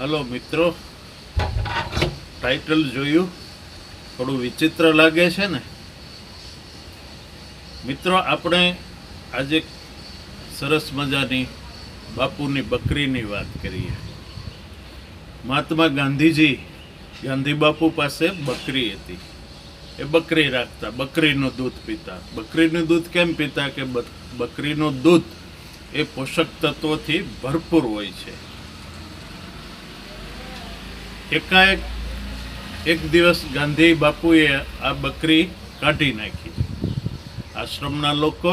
Hello મિત્રો. Title જોયું. થોડું વિચિત્ર લાગે છે ને? મિત્રો, આપણે આજે સરસ મજાની બાપુની બકરીની વાત કરીએ. મહાત્મા ગાંધીજી, ગાંધી બાપુ પાસે બકરી હતી. એ બકરી રાખતા, બકરીનું દૂધ પીતા. બકરીનું દૂધ કેમ પીતા કે બક- બકરીનું દૂધ એ પોષક તત્વોથી ભરપૂર હોય છે. એકાએક એક દિવસ ગાંધી બાપુએ આ બકરી કાઢી નાખી. આશ્રમના લોકો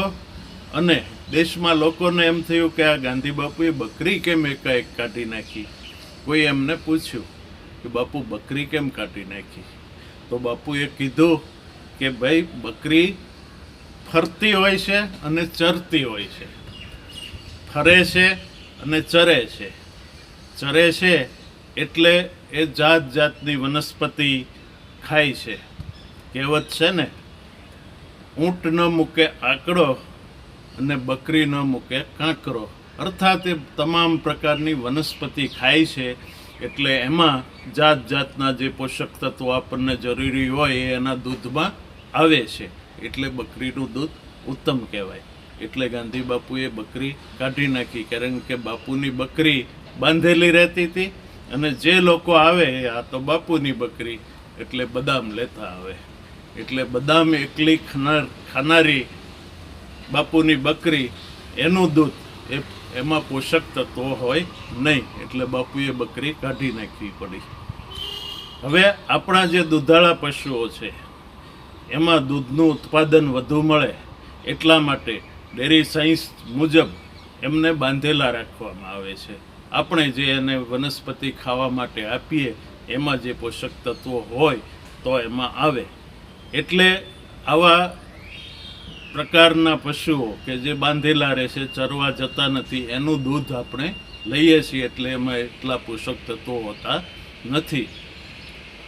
અને દેશમાં લોકોને એમ થયું કે આ ગાંધી બાપુએ બકરી કેમ એકાએક કાઢી નાખી? કોઈ એમને પૂછ્યું કે બાપુ, બકરી કેમ કાઢી નાખી? તો બાપુએ કીધું કે ભાઈ, બકરી ફરતી હોય છે અને ચરતી હોય છે. ફરે છે અને ચરે છે. ચરે છે એટલે એ જાત જાતની વનસ્પતિ ખાય છે. કહેવત છે ને, ઊંટ ન મૂકે આંકડો અને બકરી ન મૂકે કાંકરો. અર્થાત એ તમામ પ્રકારની વનસ્પતિ ખાય છે, એટલે એમાં જાત જાતના જે પોષક તત્વો આપણને જરૂરી હોય એ એના દૂધમાં આવે છે. એટલે બકરીનું દૂધ ઉત્તમ કહેવાય. એટલે ગાંધી બાપુએ બકરી કાઢી નાખી. કારણ કે બાપુની બકરી બાંધેલી રહેતી હતી અને જે લોકો આવે, આ તો બાપુની બકરી, એટલે બદામ લેતા આવે. એટલે બદામ એકલી ખાનાર ખાનારી બાપુની બકરી, એનું દૂધ, એ એમાં પોષક તત્વો હોય નહીં, એટલે બાપુએ બકરી કાઢી નાખવી પડી. હવે આપણા જે દૂધાળા પશુઓ છે, એમાં દૂધનું ઉત્પાદન વધુ મળે, એટલા માટે ડેરી સાયન્સ મુજબ એમને બાંધેલા રાખવામાં આવે છે. આપણે જે એને વનસ્પતિ ખાવા માટે આપીએ, એમાં જે પોષક તત્વો હોય, તો એમાં આવે. એટલે આવા પ્રકારના પશુઓ કે જે બાંધેલા રહે છે ચરવા જતા નથી, એનું દૂધ આપણે લઈએ છીએ એટલે એમાં એટલા પોષક તત્વો હોતા નથી.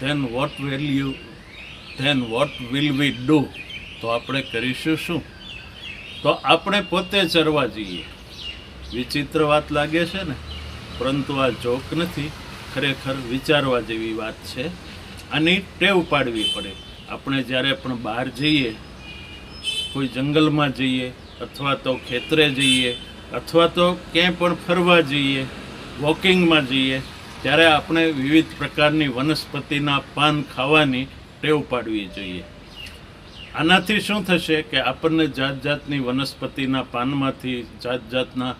Then what will you then what will we do તો આપણે કરીશું શું? તો આપણે પોતે ચરવા જઈએ. વિચિત્ર વાત લાગે છે ને? પરંતુ આ જોક નથી. ખરેખર વિચારવા જેવી વાત છે. આની ટેવ પાડવી પડે. આપણે જ્યારે પણ બહાર જઈએ, કોઈ જંગલમાં જઈએ, અથવા તો ખેતરે જઈએ, અથવા તો ક્યાંય પણ ફરવા જઈએ, વોકિંગમાં જઈએ, ત્યારે આપણે વિવિધ પ્રકારની વનસ્પતિના પાન ખાવાની ટેવ પાડવી જોઈએ. આનાથી શું થશે કે આપણને જાત જાતની વનસ્પતિના પાનમાંથી જાત જાતના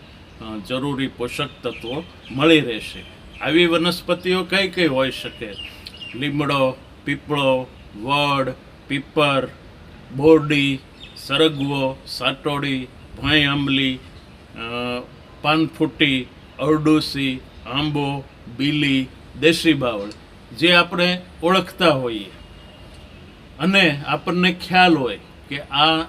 જરૂરી પોષક તત્વો મળી રહેશે. આવી વનસ્પતિઓ કઈ કઈ હોઈ શકે? લીમડો, પીપળો, વડ, પીપર, બોરડી, સરગવો, સાટોડી, ભોંય આંબલી પાનફૂટી, અરડુસી, આંબો, બીલી, દેશી બાવળ, જે આપણે ઓળખતા હોઈએ. અને આપણને ખ્યાલ હોય કે આ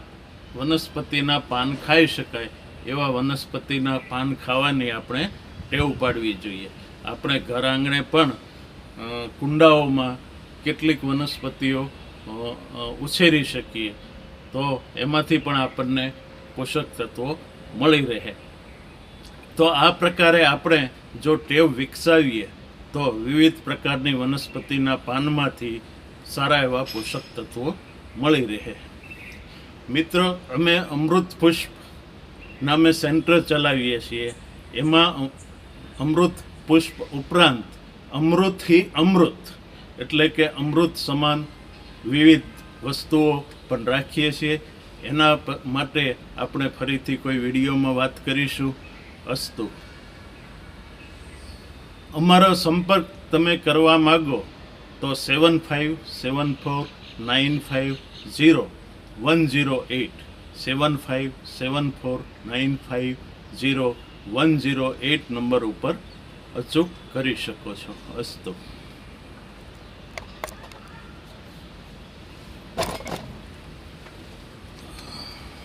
વનસ્પતિના પાન ખાઈ શકાય. એવા વનસ્પતિના પાન ખાવાની આપણે ટેવ પાડવી જોઈએ. આપણે ઘર આંગણે પણ કુંડાઓમાં કેટલીક વનસ્પતિઓ ઉછેરી શકીએ. તો એમાંથી પણ આપણને પોષક તત્વો મળી રહે. તો આ પ્રકારે આપણે જો ટેવ વિકસાવીએ, તો વિવિધ પ્રકારની વનસ્પતિના પાનમાંથી સારા એવા પોષક તત્વો મળી રહે. મિત્રો, અમે અમૃત પુષ્પ નામે સેન્ટર ચલાવીએ છીએ. એમાં અમૃત પુષ્પ ઉપરાંત અમૃતથી અમૃત, એટલે કે અમૃત સમાન વિવિધ વસ્તુઓ પણ રાખીએ છીએ. એના માટે આપણે ફરીથી કોઈ વિડીયોમાં વાત કરીશું. અસ્તુ. અમારો સંપર્ક તમે કરવા માગો તો seven five seven four nine five zero, one zero eight seven five seven four nine five zero one zero eight number ઉપર અચૂક કરી શકો છો. અસ્તુ.